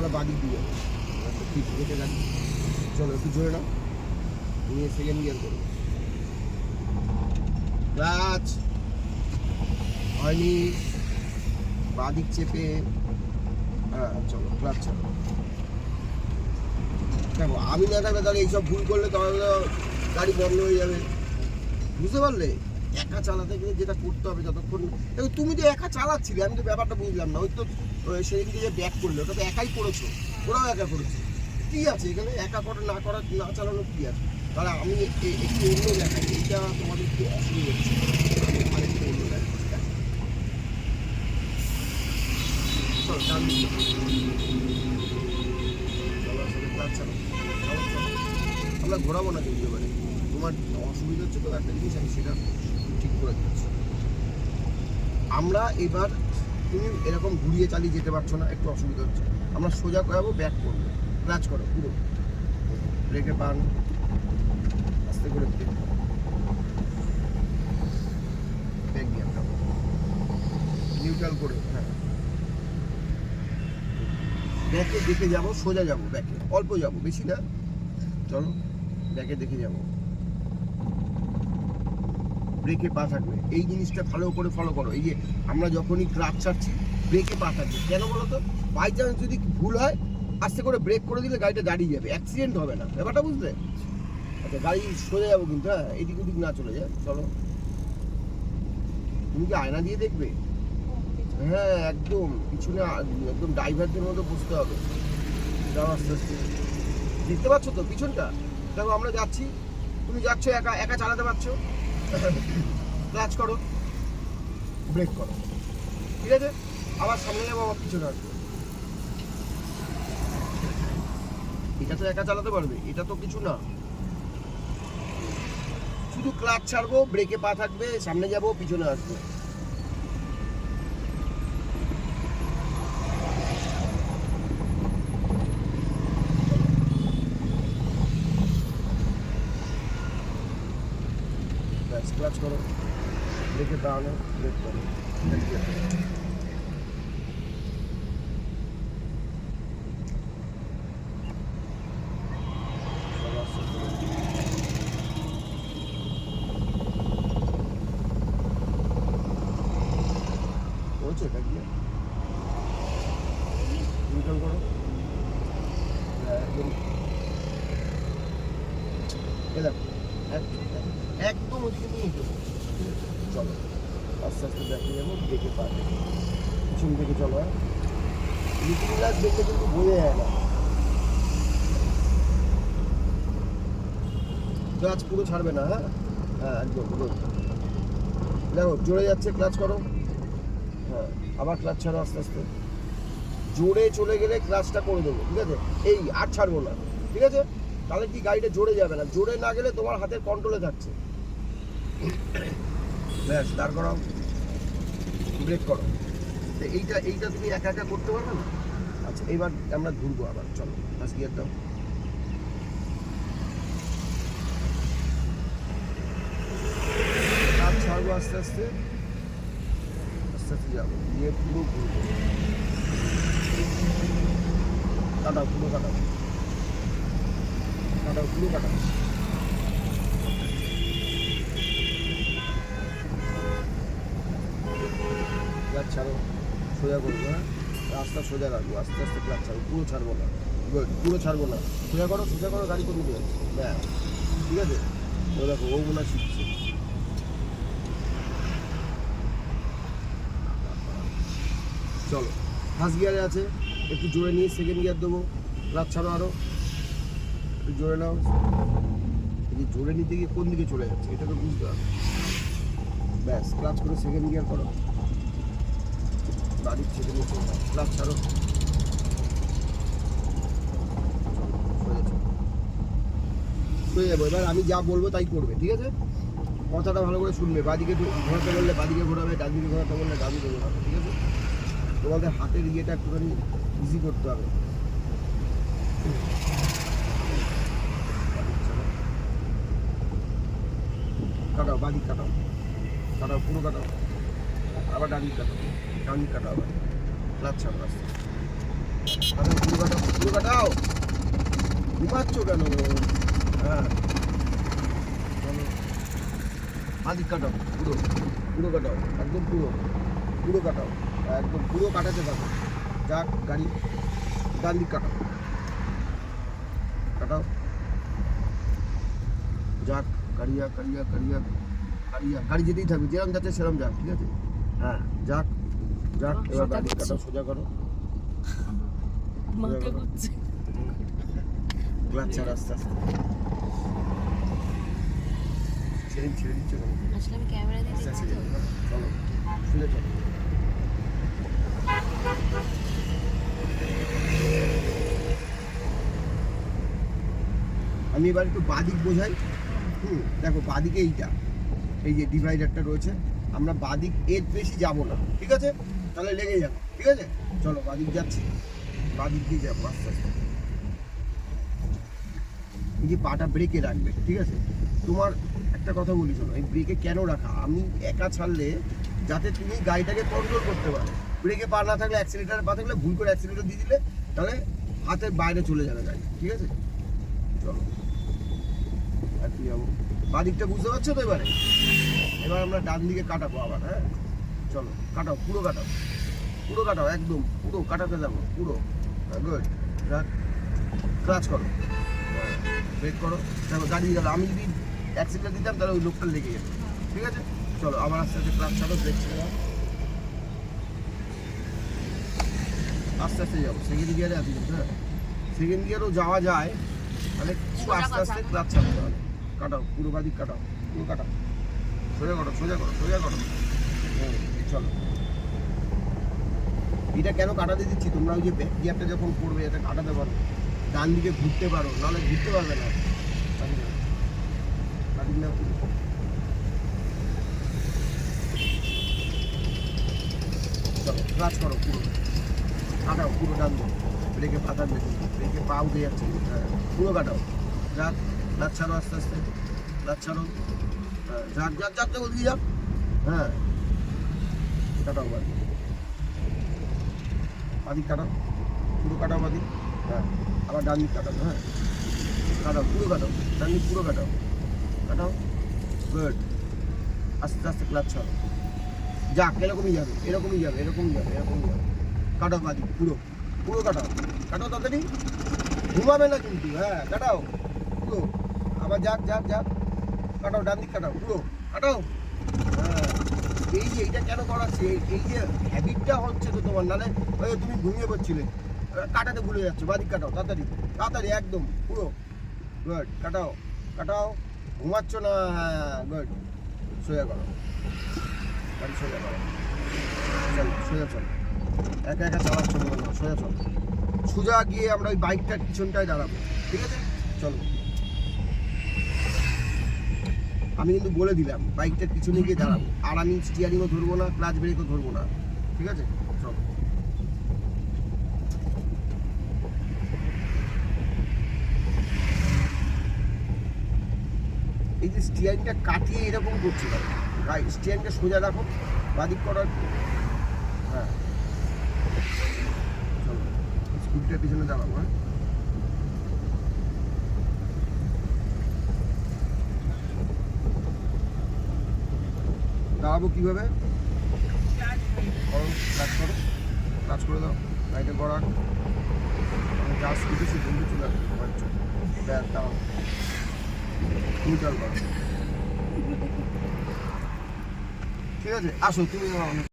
আমরা বাদিক দিয়ে আচ্ছা, ঠিক রেখে গাড়ি চলো একটু জোরে নাও। নিয়ে সেকেন্ড গিয়ার করব ক্লাচ হয়নি। বাদিক চেপে। হ্যাঁ চলো ক্লাচ চলো দেখো আমি না থাকলে তাহলে এইসব ভুল করলে তাহলে গাড়ি বন্ধ হয়ে যাবে। বুঝতে পারলে? একা চালাতে গেলে যেটা করতে হবে যতক্ষণ তুমি তো একা চালাচ্ছিলে আমি তো ব্যাপারটা বুঝলাম না। ওই তো সেদিনকে যে ব্যাক করলে ওটা একাই করেছ ওরাও একা করেছে কি আছে এখানে? একা করা না করা, না চালানো কি আছে? তাহলে আমি একটু অন্য দেখাই। এইটা তোমাদের একটু অসুবিধা হচ্ছে। অন্য দেখাই। চলো। আমরা ঘোরাবো না কিন্তু এবারে। তোমার অসুবিধা হচ্ছে তো একটা জিনিস আমি সেটা ঠিক করে দিচ্ছি। আমরা এবার তুমি এরকম ঘুরিয়ে চালিয়ে যেতে পারছ না, একটু অসুবিধা হচ্ছে। আমরা সোজা করাবো ব্যাক করব। ক্লাচ করো, পুরো। ব্রেকে পান আস্তে করে নিউট্রাল করে হ্যাঁ। ব্যাকে দেখে যাব, সোজা যাব ব্যাকে অল্প যাব, বেশি না। চলো ব্যাকে দেখে যাব। ব্রেকে পা থাকবে। এই জিনিসটা ভালো করে ফলো করো। এই যে আমরা যখনই ক্লাচ ছাড়ছি ব্রেকে পা থাকবে। কেন বলো তো? বাই চান্স যদি ভুল হয়, আস্তে করে ব্রেক করে দিলে গাড়িটা দাঁড়িয়ে যাবে। অ্যাক্সিডেন্ট হবে না। ব্যাপারটা বুঝলে? আচ্ছা গাড়ি সরে যাব কিন্তু হ্যাঁ? এদিক ওদিক না চলে যায়। চলো। তুমি কি আয়না দিয়ে দেখবে? হ্যাঁ একদম। পিছনে একদম ড্রাইভারদের মতো বসতে হবে। দেখতে পাচ্ছ তো পিছনটা? দেখো, আমরা যাচ্ছি। তুমি যাচ্ছ, একা একা চালাতে পারছ? ক্লাচ করো। ব্রেক করো। ঠিক আছে? আবার সামনে যাব, আবার পিছনে আসব। এটা তো একা চালাতে পারবে, এটা তো কিছু না। শুধু ক্লাচ ছাড়বো ব্রেকে পা থাকবে, সামনে যাব, পিছনে আসব। ব্যাস ক্লাচ করো ব্রেকে পা আনো ব্রেক করো ব্রেক দিয়ে দাও। চলো, আস্তে আস্তে করো। হয়েছে এটা কি নিউট্রাল করো হ্যাঁ, একদম এ দেখো এক- একদম ওদিকে নিয়ে যাব। চলো, আস্তে আস্তে দেখে যাব দেখে পা দেখে পিছন থেকে চলো হ্যাঁ? লিটিল গ্লাস দেখলে কিন্তু বোঝা যায় না। ক্লাচ পুরো ছাড়বে না হ্যাঁ? হ্যাঁ একদম, পুরো। দেখো, জোরে যাচ্ছে, ক্লাচ করো। হ্যাঁ আবার ক্লাচ ছাড়ো আস্তে আস্তে। জোরে চলে গেলে ক্লাচটা করে দেবো, ঠিক আছে? এই, আর ছাড়বো না, ঠিক আছে? তাহলে কি গাড়িটা জোরে যাবে না? জোরে না গেলে তোমার হাতের কন্ট্রোলে থাকছে। ব্যাস, দাঁড় করাও। ব্রেক করো। তো এইটা এইটা তুমি একা একা করতে পারবে না? আচ্ছা এবার আমরা ঘুরবো আবার, চলো ফার্স্ট গিয়ার দাও। কাজ ছাড়বো আস্তে আস্তে। আস্তে আস্তে যাব, গিয়ে পুরো ঘুরবো। কাটাও, পুরো কাটাও। কাটাও, পুরো কাটাও। সোজা করব হ্যাঁ? রাস্তা সোজা রাখব, আস্তে আস্তে ক্লাচ ছাড়বো, পুরো ছাড়বো না। পুরো ছাড়বো না। সোজা করো সোজা করো, গাড়ি কমিয়ে যাচ্ছে ব্যাস। ঠিক আছে? ও দেখো, ও মনে শিখছে। চলো ফার্স্ট গিয়ারে আছে। একটু জোরে নিয়ে সেকেন্ড গিয়ার দেবো। ক্লাচ ছাড়ো আরও একটু জোরে নাও। এই জোরে নিতে গিয়ে কোন দিকে চলে যাচ্ছে, এটা তো বুঝতে হবে। ব্যাস ক্লাচ করে সেকেন্ড গিয়ার করো। চলে ক্লাচ ছাড়ো। এবার আমি যা বলব তাই করবে, ঠিক আছে? কথাটা ভালো করে শুনবে। বাদিকে ঘোরাতে বললে বাদিকে ঘোরাবে ডান দিকে ঘোরাতে বললে ডান দিকে ঘোরাবে, ঠিক আছে? তোমাদের হাতের ইয়েটা একটুখানি ইজি করতে হবে। কাটাও, বাদিক কাটাও। কাটাও, পুরো কাটাও। আবার ডান কাটাও। দিক কাটাও আবার ক্লাচ ছাড়ো কাটাও পুরো কাটাও পুরো কাটাও ঘুমাচ্ছ কেন হ্যাঁ। চলো। আদিক কাটাও, পুরো পুরো কাটাও, একদম পুরো পুরো কাটাও, একদম পুরো কাটাতে থাকো। যাক, গাড়ি ডান দিক কাটাও। কাটাও। যাক গাড়ি যাক গাড়ি যাক গাড়ি যাক গাড়ি যাক গাড়ি যেতেই থাকবে যেরকম যাচ্ছে সেরকম যাক, ঠিক আছে? হ্যাঁ যাক। যাক এবার সোজা করো। মাথা ঘুরছে। ক্লাচ আস্তে আস্তে। ছেড়ে দিন, ছেড়ে দিচ্ছ কেন? আসলে আমি ক্যামেরা দিয়ে চলো। শুনে চলো। আমি এবার একটু বাদিক বোঝাই। হুম দেখো বাদিকে এইটা। এই যে ডিভাইডারটা রয়েছে। আমরা বাদিক এর বেশি যাব না ঠিক আছে? তাহলে লেগে যাব, ঠিক আছে? চলো বাদিক যাচ্ছি। বাদিক দিয়ে যাব, আস্তে আস্তে। এই যে পাটা ব্রেকে রাখবে, ঠিক আছে? তোমার একটা কথা বলি, শোনো, এই ব্রেকে কেন রাখা? আমি একা ছাড়লে যাতে তুমি গাড়িটাকে কন্ট্রোল করতে পারো। ব্রেকে পা না থাকলে অ্যাক্সিলেটারে পা থাকলে ভুল করে অ্যাক্সিলেটার দিয়ে দিলে, তাহলে হাতের বাইরে চলে যাবে গাড়ি, ঠিক আছে? চলো। আর কি যাব? বাদিকটা বুঝতে পারছ তো এবারে? এবার আমরা ডান দিকে কাটাবো আবার হ্যাঁ? চলো কাটাও পুরো কাটাও। পুরো কাটাও একদম পুরো কাটাতে যাব পুরো। গুড ক্লাচ করো। ব্রেক করো দেখো গাড়ি গেল। আমি যদি অ্যাক্সিডেন্ট দিতাম তাহলে ওই লোকটা লেগে যেত। ঠিক আছে? চলো আবার আস্তে আস্তে ক্লাচ ছাড়ো ব্রেক ছেড়ে দাও। আস্তে আস্তে যাব। সেকেন্ড গিয়ারে আছি হ্যাঁ? সেকেন্ড গিয়ারও যাওয়া যায় মানে একটু আস্তে আস্তে ক্লাচ ছাড়তে হবে। কাটাও পুরো বাদিক কাটাও পুরো কাটাও। সোজা করো সোজা করো সোজা করো। চলো। এটা কেন কাটাতে দিচ্ছি? তোমরা ওই যে ব্যাক গিয়ারটা যখন করবে এটা কাটাতে পারো। ডান দিকে ঘুরতে পারো, নাহলে ঘুরতে পারবে না। করো পুরো। কাটাও পুরো ডান ব্রেকে পাতা ব্রেকে পা উঠে যাচ্ছে। কাটাও। ছাড়ো আস্তে আস্তে। ছাড়ো। হ্যাঁ। কাটাও বাদি বাদিক কাটাও পুরো কাটাও বাদিক হ্যাঁ আবার ডান দিক কাটাও হ্যাঁ। কাটাও, পুরো কাটাও, ডান দিক পুরো কাটাও। কাটাও গুড আস্তে আস্তে ক্লাচ ছাড়ো। যাক, এরকমই যাবে এরকমই যাবে এরকমই যাবে এরকমই যাবে। কাটাও বাদিক পুরো পুরো কাটাও। কাটাও তাড়াতাড়ি। ঘুমাবে না কিন্তু হ্যাঁ কাটাও। পুরো। আবার যাক যাক যাক। কাটাও, ডান দিক কাটাও, পুরো। কাটাও। এই যে এইটা কেন করাচ্ছি? এই- যে হ্যাবিটটা হচ্ছে তো তোমার নালে ওই তুমি ঘুমিয়ে পড়ছিলে। কাটাতে ভুলে যাচ্ছে বাদিক কাটাও তাড়াতাড়ি তাড়াতাড়ি একদম পুরো। গুড কাটাও কাটাও ঘুমাচ্ছ না? হ্যাঁ গুড। সোজা করো। গাড়ি সোজা করো। চল সোজা চল। একা একা চালাচ্ছ মনে হয় না, সোজা চল। সোজা গিয়ে আমরা ওই বাইকটার পিছনটায় দাঁড়াবো ঠিক আছে? চলো। আমি কিন্তু বলে দিলাম বাইকটার পিছনে গিয়ে দাঁড়াবো। আর আমি স্টিয়ারিংও ধরবো না ক্লাচ ব্রেকও ধরবো না। ঠিক আছে? এই যে স্টিয়ারিংটা কাটিয়ে এরকম করছি গাড়ি স্টিয়ারিংটা সোজা রাখো, বাদিক করার। হ্যাঁ। চলো স্কুটিটার পিছনে দাঁড়াবো হ্যাঁ। দাঁড়াবো কীভাবে? কাজ করো, কাজ করে দাও লাইটে করার আমি স্কুটি সে বন্ধু চলে আসবে ব্যাগ দাও চাল করো ঠিক আছে, আসো, তুমি